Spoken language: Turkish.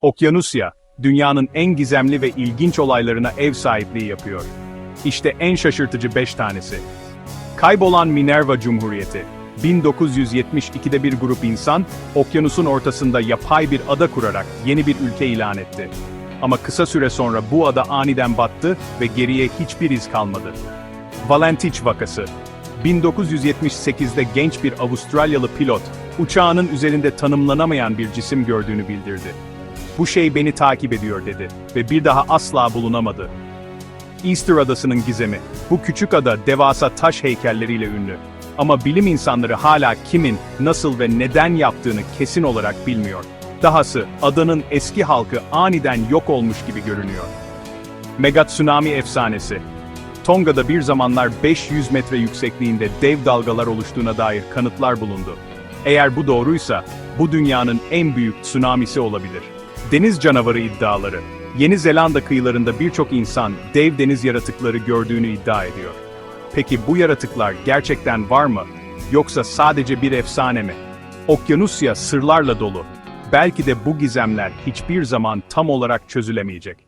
Okyanusya, dünyanın en gizemli ve ilginç olaylarına ev sahipliği yapıyor. İşte en şaşırtıcı 5 tanesi. Kaybolan Minerva Cumhuriyeti. 1972'de bir grup insan, okyanusun ortasında yapay bir ada kurarak yeni bir ülke ilan etti. Ama kısa süre sonra bu ada aniden battı ve geriye hiçbir iz kalmadı. Valentich vakası. 1978'de genç bir Avustralyalı pilot, uçağının üzerinde tanımlanamayan bir cisim gördüğünü bildirdi. Bu şey beni takip ediyor dedi ve bir daha asla bulunamadı. Easter Adası'nın gizemi. Bu küçük ada devasa taş heykelleriyle ünlü. Ama bilim insanları hala kimin, nasıl ve neden yaptığını kesin olarak bilmiyor. Dahası adanın eski halkı aniden yok olmuş gibi görünüyor. Mega tsunami efsanesi. Tonga'da bir zamanlar 500 metre yüksekliğinde dev dalgalar oluştuğuna dair kanıtlar bulundu. Eğer bu doğruysa, bu dünyanın en büyük tsunamisi olabilir. Deniz canavarı iddiaları. Yeni Zelanda kıyılarında birçok insan dev deniz yaratıkları gördüğünü iddia ediyor. Peki bu yaratıklar gerçekten var mı? Yoksa sadece bir efsane mi? Okyanusya sırlarla dolu. Belki de bu gizemler hiçbir zaman tam olarak çözülemeyecek.